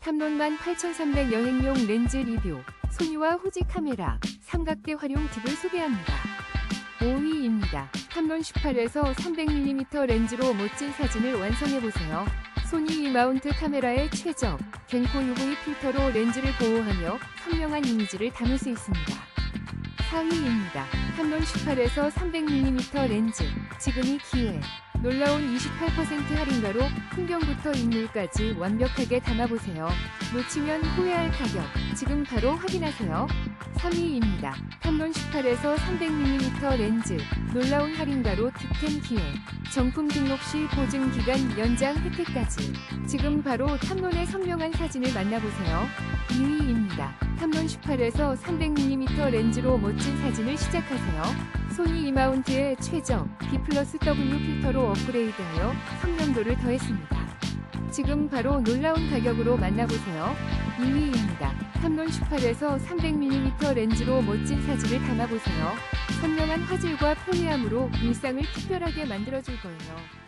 탐론만 8,300 여행용 렌즈 리뷰, 소니와 후지 카메라, 삼각대 활용 팁을 소개합니다. 5위입니다. 탐론 18에서 300mm 렌즈로 멋진 사진을 완성해보세요. 소니 E 마운트 카메라의 최적, 겐코 UV 필터로 렌즈를 보호하며 선명한 이미지를 담을 수 있습니다. 4위입니다. 탐론 18에서 300mm 렌즈, 지금이 기회. 놀라운 28% 할인가로 풍경부터 인물까지 완벽하게 담아보세요. 놓치면 후회할 가격. 지금 바로 확인하세요. 3위입니다. 탐론 18에서 300mm 렌즈. 놀라운 할인가로 득템 기회. 정품 등록 시 보증 기간 연장 혜택까지. 지금 바로 탐론의 선명한 사진을 만나보세요. 2위입니다. 탐론 18에서 300mm 렌즈로 멋진 사진을 시작하세요. 소니 이마운트의 최적 B 플러스 W 필터로 업그레이드하여 선명도를 더했습니다. 지금 바로 놀라운 가격으로 만나보세요. 2위입니다. 탐론 18에서 300mm 렌즈로 멋진 사진을 담아보세요. 선명한 화질과 편리함으로 일상을 특별하게 만들어줄 거예요.